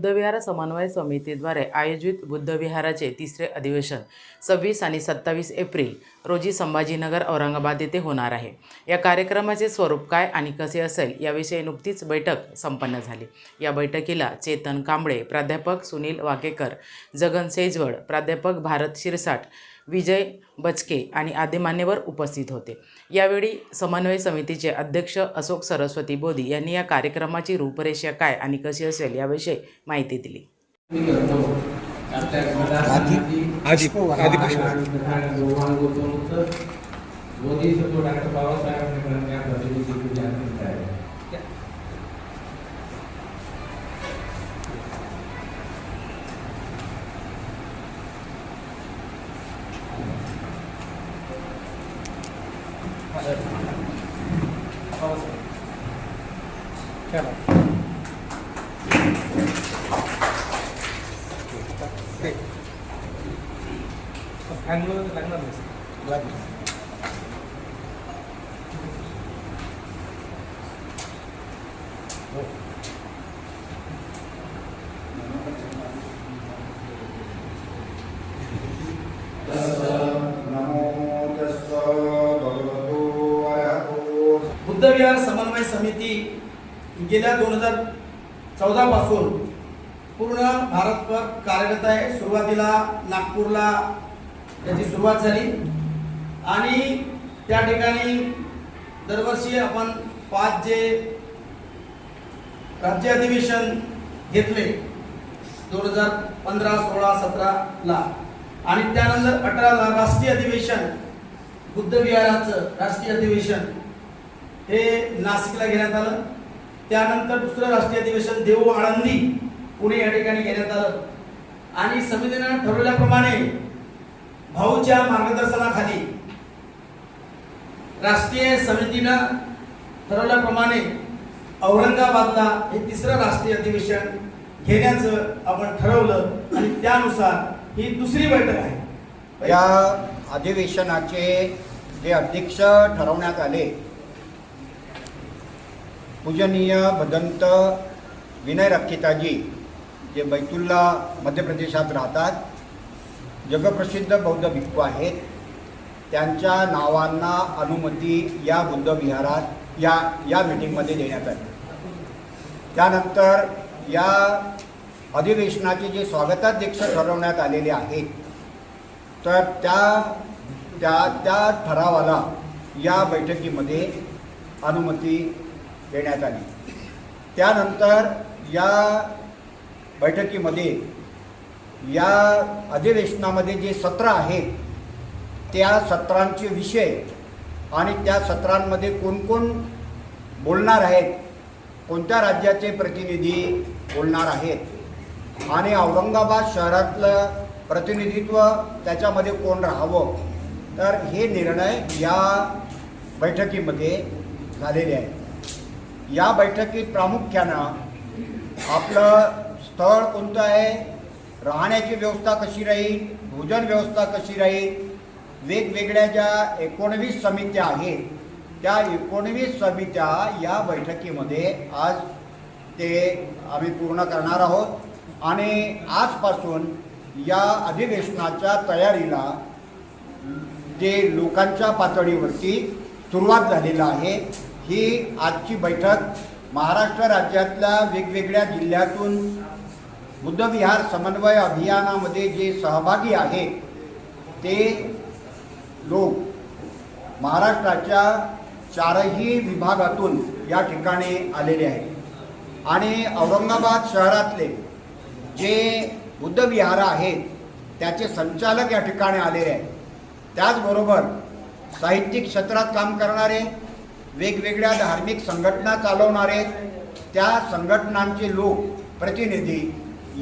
बुद्धविहार समन्वय समितीद्वारे आयोजित बुद्धविहाराचे तिसरे अधिवेशन सव्वीस आणि सत्तावीस एप्रिल रोजी संभाजीनगर औरंगाबाद येथे होणार आहे. या कार्यक्रमाचे स्वरूप काय आणि कसे असेल याविषयी नुकतीच बैठक संपन्न झाली. या बैठकीला चेतन कांबळे प्राध्यापक सुनील वाकेकर जगन सेजवड प्राध्यापक भारत शिरसाट विजय बचके आणि आदी मान्यवर उपस्थित होते यावेळी समन्वय समितीचे अध्यक्ष अशोक सरस्वती बोधी यांनी या कार्यक्रमाची रूपरेषा काय आणि कशी असेल याविषयी माहिती दिली मोदी डॉक्टर बाबासाहेब आंबेडकरांच्या प्रतिनिधी पूजा करत आहे नमो बुद्धविहार समन्वय समिती गेल्या दोन हजार चौदा पासून पूर्ण भारतभर कार्यरत आहे. सुरुवातीला नागपूरला त्याची सुरुवात झाली. आणि त्या ठिकाणी दरवर्षी आपण पाच जे राज्य अधिवेशन घेतले दोन हजार पंधरा सोळा सतराला आणि त्यानंतर अठराला राष्ट्रीय अधिवेशन बुद्धविहाराचं राष्ट्रीय अधिवेशन हे नाशिकला घेण्यात आलं. त्यानंतर दुसरं राष्ट्रीय अधिवेशन देऊ आळंदी पुणे या ठिकाणी घेण्यात आलं. आणि समितीनं ठरवल्याप्रमाणे भाऊच्या मार्गदर्शनाखाली राष्ट्रीय समितीनं ठरवल्याप्रमाणे औरंगाबादला हे तिसरं राष्ट्रीय अधिवेशन घेण्याचं आपण ठरवलं आणि त्यानुसार ही दुसरी बैठक आहे. या अधिवेशनाचे जे अध्यक्ष ठरवण्यात आले पूजनीय भदंत विनय रक्षिताजी जे बैतुल्ला मध्य प्रदेशात राहतात जगप्रसिद्ध बौद्ध भिक्खू आहेत त्यांच्या नावांना अनुमती या बुद्धविहारात या या मीटिंगमध्ये देण्यात आली. त्यानंतर या अधिवेशनाचे जे स्वागताध्यक्ष ठरवण्यात आलेले आहेत तर त्या त्या त्या ठरावाला या बैठकीमध्ये अनुमती देण्यात आली. त्यानंतर या बैठकीमध्ये या अधिवेशनामध्ये जे सत्र आहेत त्या सत्रांचे विषय आणि त्या सत्रांमध्ये कोणकोण बोलणार आहेत? कोणत्या राज्याचे प्रतिनिधी बोलणार आहेत? आणि औरंगाबाद शहरातलं प्रतिनिधित्व त्याच्यामध्ये कोण राहावं? तर हे निर्णय या बैठकीमध्ये झालेले आहेत. या बैठकीत प्रामुख्यानं आपलं स्थळ कोणतं आहे? राहण्याची व्यवस्था कशी राहील? भोजन व्यवस्था कशी राहील? वेगवेगळ्या ज्या एकोणवीस समित्या आहेत त्या एकोणवीस समित्या या बैठकीमध्ये आज ते आम्ही पूर्ण करणार आहोत. आणि आजपासून या अधिवेशनाच्या तयारीला जे लोकांच्या पातळीवरती सुरुवात झालेलं आहे ही आजची बैठक महाराष्ट्र राज्यातल्या वेगवेगळ्या जिल्ह्यातून बुद्धविहार समन्वय अभियानामध्ये जे सहभागी आहेत ते लोक महाराष्ट्राच्या चारही विभागातून या ठिकाणी आलेले आहेत. आणि औरंगाबाद शहरातले जे बुद्धविहार आहेत त्याचे संचालक या ठिकाणी आलेले आहेत. त्याचबरोबर साहित्यिक क्षेत्रात काम करणारे वेगवेगळ्या धार्मिक संघटना चालवणारे त्या संघटनांचे लोक प्रतिनिधी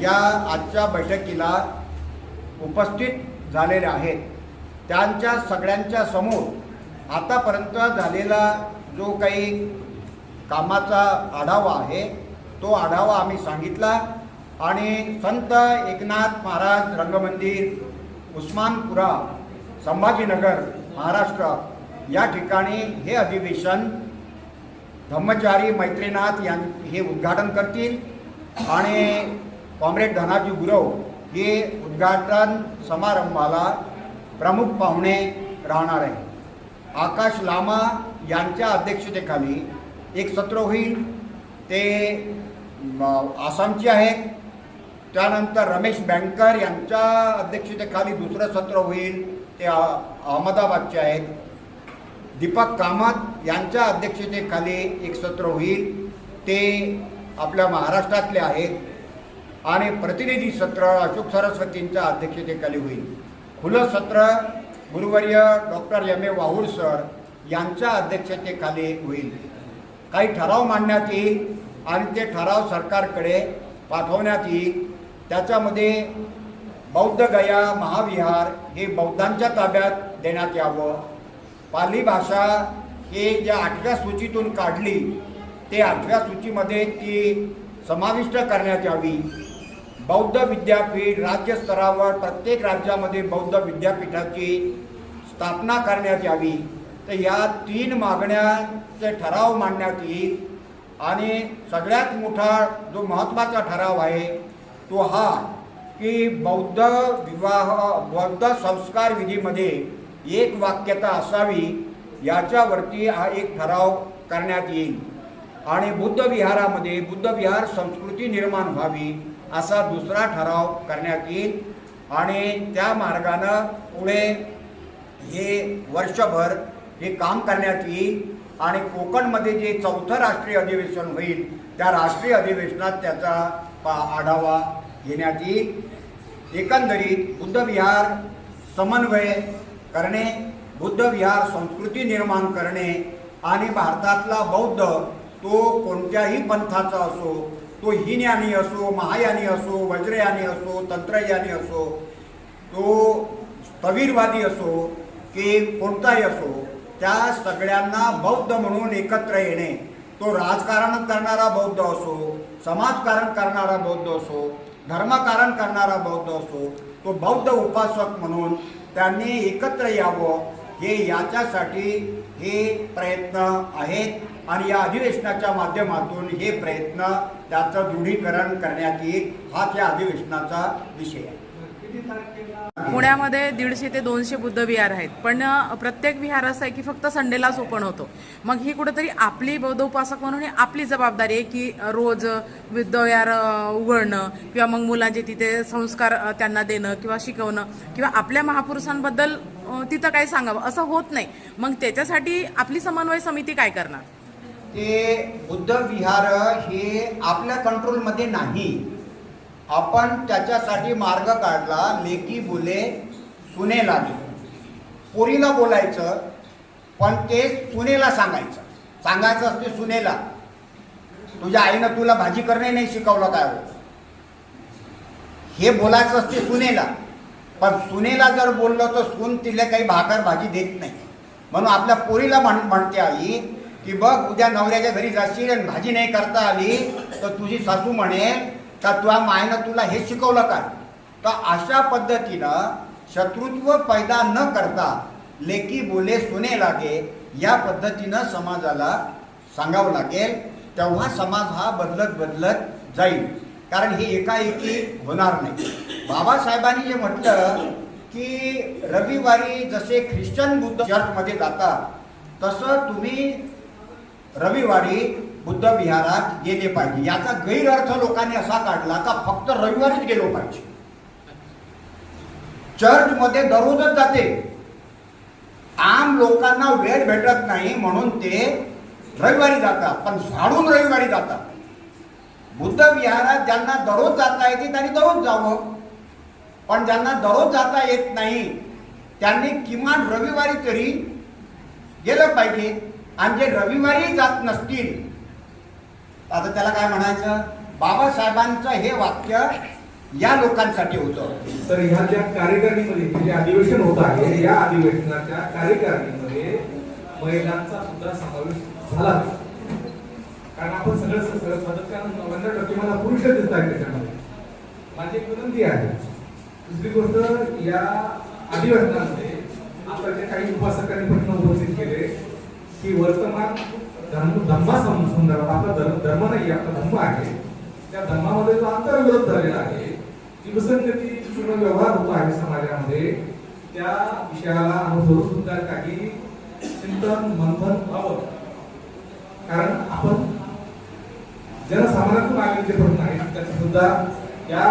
या आजच्या बैठकीला उपस्थित झालेले आहेत. त्यांच्या सगळ्यांच्या समोर आतापर्यंत झालेला जो काही कामाचा आढावा आहे तो आढावा आम्ही सांगितला. आणि संत एकनाथ महाराज रंगमंदिर उस्मानपुरा संभाजीनगर महाराष्ट्र या ठिकाणी हे अधिवेशन धम्मचारी मैत्रीनाथ यां हे उद्घाटन करतील. आणि कॉम्रेड धनाजी गुरव हे उद्घाटन समारंभाला प्रमुख पाहुणे राहणार आहे. आकाश लामा यांच्या अध्यक्षतेखाली एक सत्र होईल. ते आसामचे आहेत. त्यानंतर रमेश बँकर यांच्या अध्यक्षतेखाली दुसरं सत्र होईल. ते अहमदाबादचे आहेत. दीपक कामत यांच्या अध्यक्षतेखाली एक सत्र होईल. ते आपल्या महाराष्ट्रातले आहेत. आणि प्रतिनिधी सत्र अशोक सरस्वतींच्या अध्यक्षतेखाली होईल. खुलं सत्र गुरुवर्य doctor M A Wahur sir यांच्या अध्यक्षतेखाली होईल. काही ठराव मांडण्यात येईल आणि ते ठराव सरकारकडे पाठवण्यात येईल. त्याच्यामध्ये बौद्ध गया महाविहार हे बौद्धांच्या ताब्यात देण्यात यावं. पाली भाषा हे ज्या आठव्या सूचीतून काढली ते आठव्या सूचीमध्ये ती समाविष्ट करण्यात यावी. बौद्ध विद्यापीठ राज्यस्तरावर प्रत्येक राज्यामध्ये बौद्ध विद्यापीठाची स्थापना करण्यात यावी. तर या तीन मागण्याचे ठराव मांडण्यात येईल. आणि सगळ्यात मोठा जो महत्त्वाचा ठराव आहे तो हा की बौद्ध विवाह बौद्ध संस्कार विधीमध्ये एक वाक्यता असावी याच्यावरती हा एक ठराव करण्यात येईल. आणि बुद्ध विहारामध्ये बुद्ध विहार संस्कृती निर्माण व्हावी. असा दुसरा ठराव करण्यात येईल. आणि त्या मार्गानं पुढे हे वर्षभर हे काम करण्यात येईल. आणि कोकणमध्ये जे चौथं राष्ट्रीय अधिवेशन होईल त्या राष्ट्रीय अधिवेशनात त्याचा पा- आढावा घेण्यात येईल. एकंदरीत बुद्धविहार समन्वय करणे बुद्धविहार संस्कृती निर्माण करणे आणि भारतातला बौद्ध तो कोणत्याही पंथाचा असो तो हीनयानी असो महायानी असो वज्रयानी असो तंत्रयानी असो तो स्थवीरवादी असो की कोणताही असो त्या सगळ्यांना बौद्ध म्हणून एकत्र येणे तो राजकारण करणारा बौद्ध असो समाजकारण करणारा बौद्ध असो धर्मकारण करणारा बौद्ध असो तो बौद्ध उपासक म्हणून त्यांनी एकत्र यावं हे याच्यासाठी हे प्रयत्न आहेत. आणि या अधिवेशनाच्या माध्यमातून हे प्रयत्न त्याचं दृढीकरण करण्यात येईल हाच या अधिवेशनाचा विषय आहे. पुण्यामध्ये दीडशे ते दोनशे बुद्ध विहार आहेत. पण प्रत्येक विहार असं आहे की फक्त संडेलाच ओपन होतो. मग ही कुठेतरी आपली बौद्ध उपासक म्हणून ही आपली जबाबदारी आहे की रोज बुद्ध विहार उघडणं किंवा मग मुलांचे तिथे संस्कार त्यांना देणं किंवा शिकवणं किंवा आपल्या महापुरुषांबद्दल तिथं काही सांगावं? असं होत नाही. मग त्याच्यासाठी आपली समन्वय समिती काय करणार? ते बुद्ध विहार हे आपल्या कंट्रोलमध्ये नाही. आपण त्याच्यासाठी मार्ग काढला लेकी बोले सुने लागे पोरीला बोलायचं पण ते सुनेला सांगायचं. सांगायचं असते सुनेला तुझ्या आईनं तुला भाजी करणे नाही शिकवलं काय हो? हे बोलायचं असते सुनेला पण सुनेला जर बोललं तर सून तिला काही भाकर भाजी देत नाही. म्हणून आपल्या पोरीला म्हण म्हणते आई की बघ उद्या नवऱ्याच्या घरी जाशील आणि भाजी नाही करता आली तर तुझी सासू म्हणेल का तुझ्या मायनं तुला हे शिकवलं का? तर अशा पद्धतीनं शत्रुत्व पैदा न करता लेकी बोले सुने लागे या पद्धतीनं समाजाला सांगावं लागेल. तेव्हा समाज हा बदलत बदलत जाईल. कारण हे एकाएकी होणार नाही. बाबासाहेबांनी जे म्हटलं की रविवारी जसे ख्रिश्चन बुद्ध चर्चमध्ये जातात तसं तुम्ही रविवारी बुद्ध विहारात गेले पाहिजे. याचा गैरअर्थ लोकांनी असा काढला का फक्त रविवारीच गेलो पाहिजे. चर्चमध्ये दररोजच जाते. आम लोकांना वेळ भेटत नाही म्हणून ते रविवारी जातात पण झाडून रविवारी जातात. बुद्ध विहारात ज्यांना दररोज जाता येते त्यांनी दररोज जावं. पण ज्यांना दररोज जाता येत नाही त्यांनी किमान रविवारी तरी गेलं पाहिजे. आणि जे रविवारी जात नसतील. आता त्याला काय म्हणायचं? बाबासाहेबांचं हे वाक्य या लोकांसाठी होतं. तर ह्या ज्या कार्यकारिणीमध्ये जे अधिवेशन होत आहे या अधिवेशनाच्या कार्यकारिणीमध्ये महिलांचा सुद्धा समावेश झाला कारण आपण सगळं सगळं मदत कारण नव्याण्णव टक्के मला पुरुष दिसत आहेत त्याच्यामध्ये. माझी एक विनंती आहे. दुसरी गोष्ट या अधिवेशनामध्ये आता जे काही उपासकांनी प्रश्न उपस्थित केले की वर्तमान धर्म धम्मा संदर्भात आपला धर्म धर्म नाही आपला धम्म आहे. त्या धर्मामध्ये जो अंतर्विरोध झालेला आहे जी विसंगती पूर्ण व्यवहार होतो आहे समाजामध्ये त्या विषयाला अनुसरून सुद्धा काही चिंतन मंथन व्हावं. कारण आपण जनसामान्यातून आलेले जे प्रश्न आहेत त्याचा सुद्धा या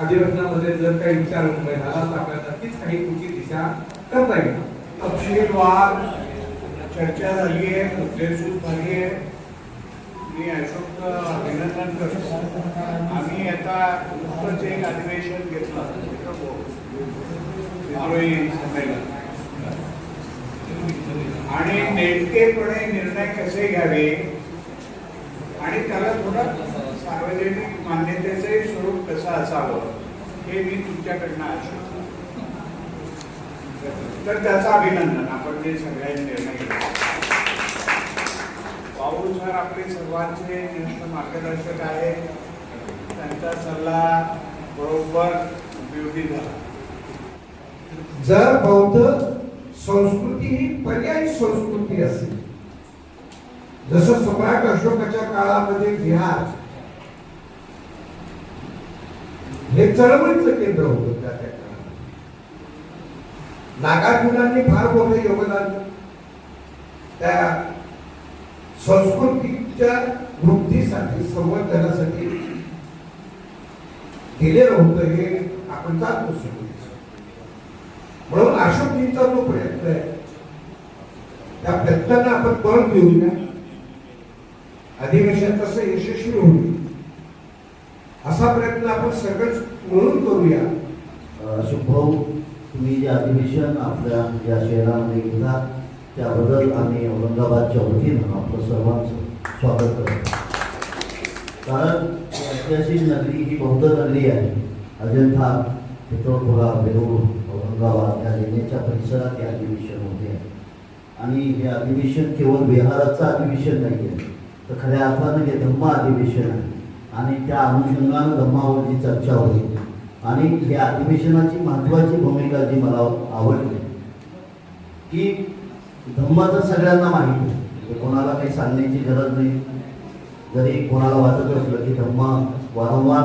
अधिवेशनामध्ये जर काही विचार झाला तर आपल्याला नक्कीच काही पुढची दिशा करता येईल. तपशीलवार चर्चा झाली आहे मुद्देसूद झाली आहे. मी अशोक अभिनंदन करतो. आम्ही आता नुकतंच एक अधिवेशन घेतलं. संमेलन. आणि नेमकेपणे निर्णय कसे घ्यावे? आणि त्याला थोडं सार्वजनिक मान्यतेचे स्वरूप कसं असावं हे मी तुमच्याकडनं आशा तर त्याचं अभिनंदन. आपण जे सगळ्यांनी निर्णय घेतला. पाऊल सर आपले सर्वांचे ज्येष्ठ मार्गदर्शक आहे. त्यांचा सल्ला बरोबर उपयोगी झाला. जर बौद्ध संस्कृती ही पर्यायी संस्कृती असेल जसं सम्राट अशोकाच्या काळामध्ये बिहार हे चळवळीचं केंद्र होतं त्या त्या नागार्जुनांनी फार मोठं योगदान त्या संस्कृतीच्या वृद्धीसाठी संवर्धनासाठी केलेलं होतं हे आपण जाणतो म्हणून अशोकजींचा जो प्रयत्न आहे त्या प्रयत्नांना आपण बळ घेऊया अधिवेशन कसं यशस्वी होईल असा प्रयत्न आपण सगळंच मिळून करूया. अशोक तुम्ही जे अधिवेशन आपल्या या शहरामध्ये घेतला त्याबद्दल आम्ही औरंगाबादच्या वतीनं आपलं सर्वांचं स्वागत करतो. कारण ऐतिहासिक नगरी ही बौद्ध नगरी आहे. अजंठा पितळखोरा वेरूळ औरंगाबाद या लेण्याच्या परिसरात हे अधिवेशन होते. आणि हे अधिवेशन केवळ बिहाराचं अधिवेशन नाही आहे तर खऱ्या अर्थानं हे धम्म अधिवेशन आहे. आणि त्या अनुषंगानं धम्मावरची चर्चा होईल. आणि या अधिवेशनाची महत्त्वाची भूमिका जी मला आवडली की धम्माचं सगळ्यांना माहिती आहे. म्हणजे कोणाला काही सांगण्याची गरज नाही. जरी कोणाला वाटत असलं की धम्म वारंवार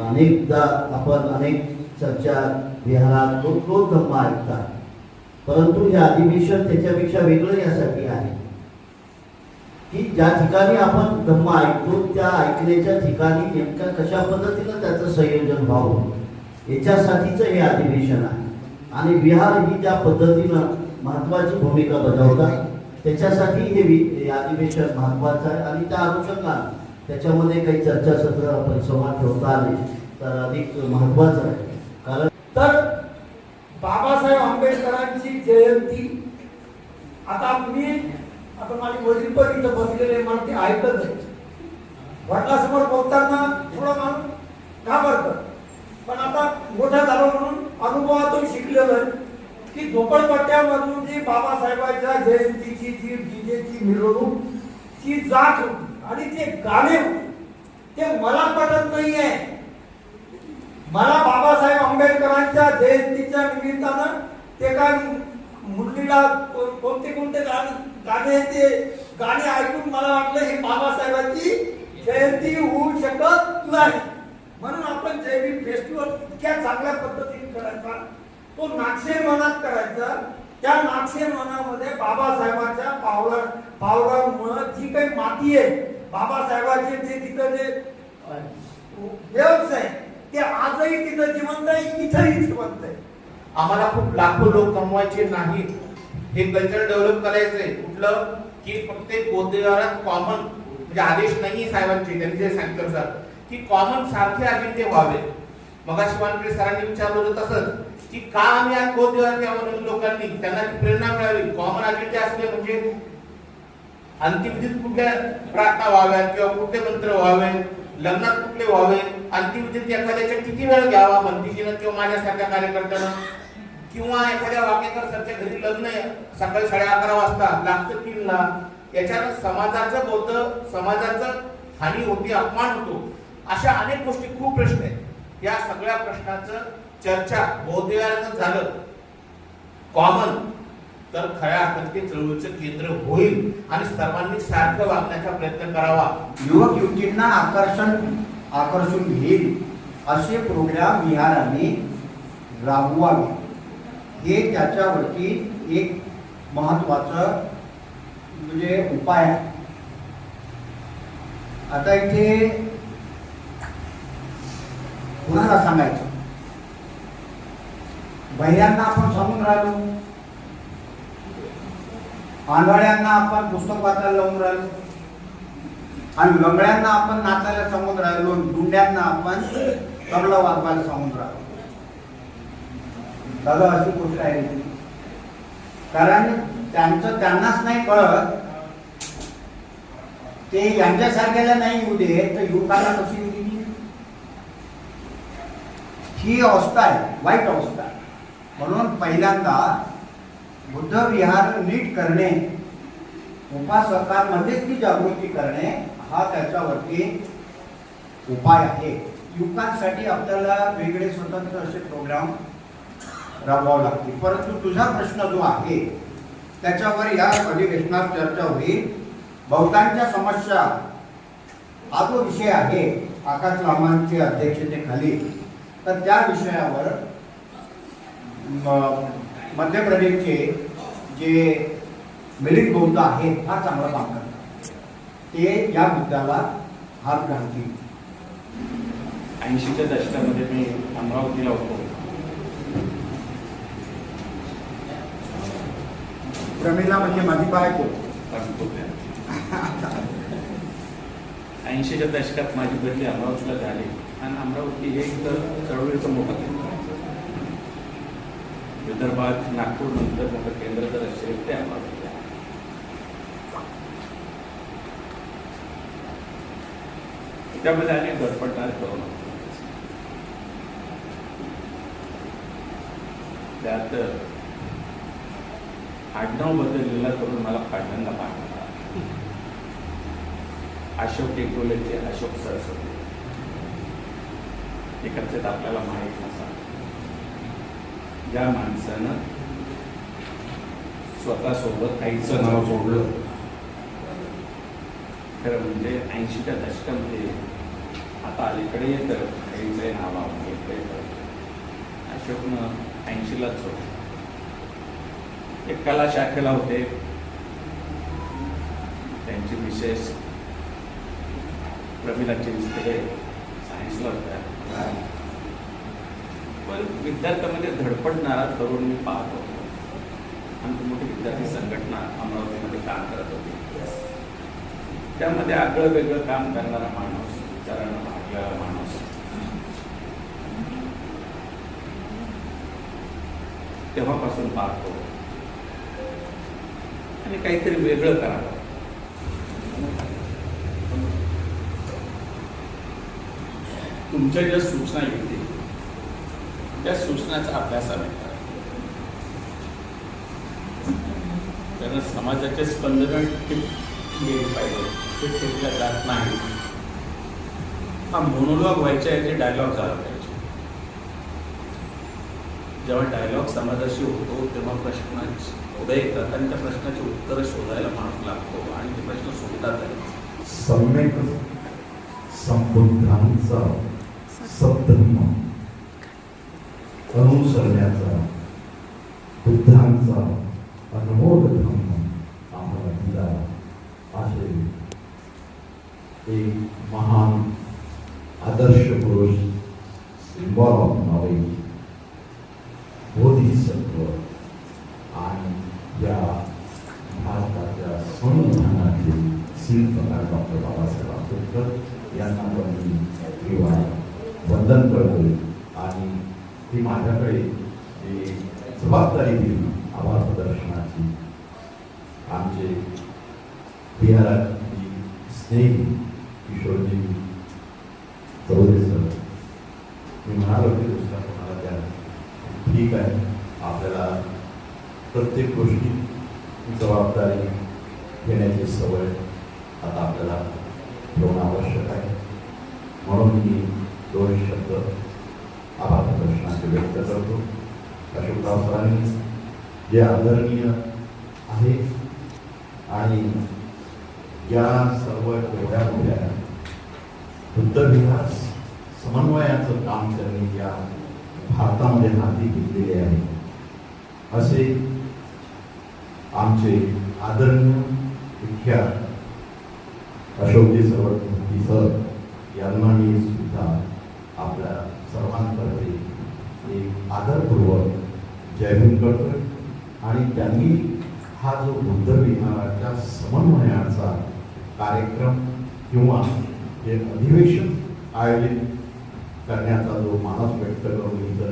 अनेकदा आपण अनेक चर्चा विहारात तो तोच धम्म ऐकतात. परंतु हे अधिवेशन त्याच्यापेक्षा वेगळं यासाठी आहे. की ज्या ठिकाणी आपण धम्म ऐकतो त्या ऐकण्याच्या ठिकाणी नेमक्या कशा पद्धतीनं त्याचं संयोजन व्हावं? याच्यासाठीचं हे अधिवेशन आहे. आणि विहार ही ज्या पद्धतीनं महत्वाची भूमिका बजावतात त्याच्यासाठी हे अधिवेशन महत्वाचं आहे. आणि त्या अनुषंगानं त्याच्यामध्ये काही चर्चासत्र परिसंवाद ठेवता आले तर अधिक महत्वाचं आहे. कारण तर बाबासाहेब आंबेडकरांची जयंती आता मी आता माझे वडील पण इथं बसलेले मला ते ऐकत नाही वडिलासमोर बोलताना थोडं माणूस घाबरत. पण आता मोठा झालो म्हणून अनुभवातून शिकलेलं की झोपडपट्ट्यामधून जी बाबासाहेबांच्या जयंतीची जी डीजेची मिरवणूक ती जात होती आणि ते गाणे ते मला पटत नाहीये. मला बाबासाहेब आंबेडकरांच्या जयंतीच्या निमित्तानं ते काय मुरलीला कोणते कोणते गाणे गाणे ते गाणे ऐकून मला वाटलं हे बाबासाहेबांची जयंती होऊ शकत नाही. म्हणून आपण जैविक फेस्टिवल इतक्या चांगल्या पद्धतीने करायचा. तो नागशे मनात करायचा. त्या नागशे मनामध्ये बाबासाहेबांच्या पावला पावलामुळं जी काही माती आहे बाबासाहेबांचे जे तिथं जे व्यवसाय ते आजही तिथं जिवंत आहे इथंही जिवंत आहे. आम्हाला खूप लाखो लोक कमवायचे नाहीत हे कल्चर डेव्हलप करायचंय. कुठलं की प्रत्येक बौद्धविहारात कॉमन म्हणजे आदेश नाही साहेबांचे त्यांनी जे सांगितलं सर की कॉमन सारखे अजेंडे व्हावे. मग शिवानकडे सरांनी विचारलं होतं तसंच की का आम्ही आज कोण म्हणून लोकांनी? त्यांना प्रेरणा मिळावी. कॉमन अजेंडे असले म्हणजे अंतिम विधीत कुठल्या प्रार्थना व्हाव्यात किंवा कुठले मंत्र व्हावे लग्नात कुठले व्हावे अंतिम विधीत एखाद्याच्या किती वेळ घ्यावा? मंत्रीजीनं किंवा माझ्यासारख्या कार्यकर्त्यानं? किंवा एखाद्या वाकेकर सरच्या घरी लग्न आहे सकाळी साडे अकरा वाजता लागतं तीनला. याच्यानं समाजाचं बौद्ध समाजाचं हानी होती अपमान होतो. अशा अनेक गोष्टी खूप प्रश्न आहेत. या सगळ्या प्रश्नाचं चर्चा बौद्ध झालं. कॉमन तर खऱ्या अर्थात चळवळीचं केंद्र होईल आणि सर्वांनी सारखं वागण्याचा प्रयत्न करावा. युवक युवतींना आकर्षण आकर्षून घेईल असे प्रोग्राम विहारांनी राबवावे. हे त्याच्यावरती एक महत्वाचं म्हणजे उपाय आहे. आता इथे कुणाला सांगायचं? बहिऱ्यांना आपण सांगून राहिलो. आंधळ्यांना आपण पुस्तक वाचायला लावून राहिलो. आणि लंगड्यांना आपण नाचायला सांगून राहिलो गुंड्यांना आपण तबला वाजवायला सांगून राहिलो. दादा अशी गोष्ट आहे. कारण त्यांचं त्यांनाच नाही कळत. ते यांच्यासारख्याला नाही येऊ दे तर युवकाला कशी येऊ देतील? ही अवस्था आहे वाईट अवस्था आहे. म्हणून पहिल्यांदा बुद्ध विहार नीट करणे उपासकांमध्येच ती जागृती करणे हा त्याच्यावरती उपाय आहे. युवकांसाठी आपल्याला वेगळे स्वतंत्र असे प्रोग्राम राबवावे लागतील. परंतु तुझा प्रश्न जो आहे त्याच्यावर या अधिवेशनात चर्चा होईल. बहुतांच्या समस्या हा जो विषय आहे आकाश लामांच्या अध्यक्षतेखाली तर त्या विषयावर मध्य प्रदेशचे जे मिलिंद बौद्ध आहेत फार चांगलं काम करतात. ते या मुद्द्याला हात घालतील. ऐंशीच्या दशकामध्ये मी अमरावतीला होतो. प्रमिला म्हणजे माझी बायको. ऐंशीच्या दशकात माझी बदली अमरावतीला झाली. आणि अमरावती हे एक चळवळीचं मोठं केंद्र विदर्भात नागपूर नंतर मोठं केंद्र जर असेल ते अमरावती त्यामध्ये अनेक धडपडणारे तरुण त्यात आडनाव बदललेला करून मला पहिल्यांदा पाठवला. अशोक टेकोलेचे अशोक सरस्वती. इकडचे आपल्याला माहीत नसा ज्या माणसानं स्वतःसोबत आईचं नाव जोडलं खरं म्हणजे ऐंशीच्या दशकामध्ये आता अलीकडे येतं आईचं नाव घेतलं येतं. अशोकनं ऐंशीलाच जोडलं एक कला शाखेला होते. त्यांची विशेष प्रमिला चिंचते सायन्सला होत्या. पण विद्यार्थ्यामध्ये धडपडणारा तरुण मी पाहत होतो. आमची मोठी विद्यार्थी संघटना अमरावतीमध्ये काम करत होती. त्यामध्ये आगळं वेगळं काम करणारा माणूस विचारानं भागलेला माणूस. तेव्हापासून पाहतो. आणि काहीतरी वेगळं करावं. तुमच्या ज्या सूचना येतील त्या सूचनाचा अभ्यास आम्ही करा. कारण समाजाचे स्पंदन गेले पाहिजे. ते ठेवल्या जात नाही. हा मोनोलॉग व्हायच्या याचे डायलॉग झाला पाहिजे. जेव्हा डायलॉग समाजाशी होतो तेव्हा प्रश्नाची उदय येतात आणि त्या प्रश्नाची उत्तरं शोधायला माणूस लागतो आणि ते प्रश्न सोडतात सम्यक संबुद्धांचा सप्तम. अनुसरण्याचा बुद्धांचा अनमोल धर्म आम्हाला दिला असे एक महान आदर्श पुरुष सिम्बॉल ऑफ नॉलेज बोधिसत्व आणि या भारताच्या संविधानाचे शिल्पकार डॉक्टर बाबासाहेब आंबेडकर यांना पण मी किंवा वंदन करतो आणि ती माझ्याकडे जी जबाबदारी दिली आभार प्रदर्शनाची आमचे बिहारातली स्नेही किशोरजी चौधरी सर मी म्हणालो की दुसऱ्या कोणाला द्या ठीक आहे. आपल्याला प्रत्येक गोष्टी जबाबदारी घेण्याची सवय आता आपल्याला ठेवणं आवश्यक आहे. म्हणून मी दोन शब्द आभार प्रदर्शनाचे व्यक्त करतो. अशोकराव सरांनी जे आदरणीय आहे आणि या सर्व एवढ्या मोठ्या बुद्धविहार समन्वयाचं काम त्यांनी या भारतामध्ये हाती घेतलेले आहे. असे आमचे आदरणीय विख्यात अशोकजी सरवती सर यांना मी सुद्धा आपल्या सर्वांतर्फे एक आदरपूर्वक जयभीम करतोय. आणि त्यांनी हा जो बुद्ध विहाराच्या समन्वयाचा कार्यक्रम किंवा एक अधिवेशन आयोजित करण्याचा जो मानस व्यक्त करून इतर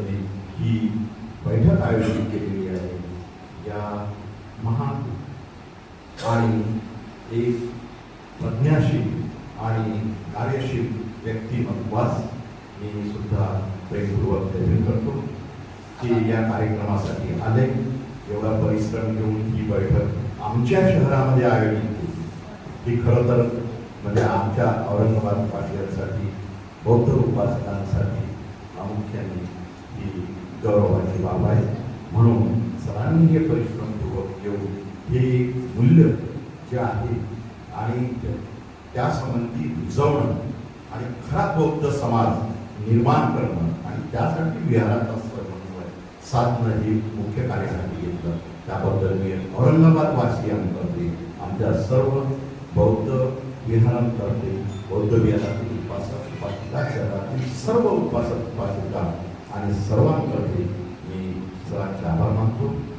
ही बैठक आयोजित केलेली आहे या महान आणि एक प्रज्ञाशील आणि कार्यशील व्यक्तिमत्वास मी सुद्धा प्रेमपूर्वक देखील करतो की या कार्यक्रमासाठी आले. एवढा परिश्रम घेऊन ही बैठक आमच्या शहरामध्ये आयोजित केली. ही खरं तर म्हणजे आमच्या औरंगाबाद वासियांसाठी बौद्ध उपासकांसाठी प्रामुख्याने ही गौरवाची बाब आहे. म्हणून सरांनी हे परिश्रमपूर्वक घेऊन हे मूल्य जे आहे आणि त्यासंबंधी रुजवणं आणि खरा बौद्ध समाज निर्माण करणं आणि त्यासाठी विहाराचा समन्वय साधणं हे मुख्य कार्यासाठी घेतलं त्याबद्दल मी औरंगाबाद वासियांतर्फे आमच्या सर्व बौद्ध विहारांतर्फे बौद्ध विहारातील उपासक सर्व उपासक उपासिका आणि सर्वांकडे मी सर्वांचे आभार मानतो.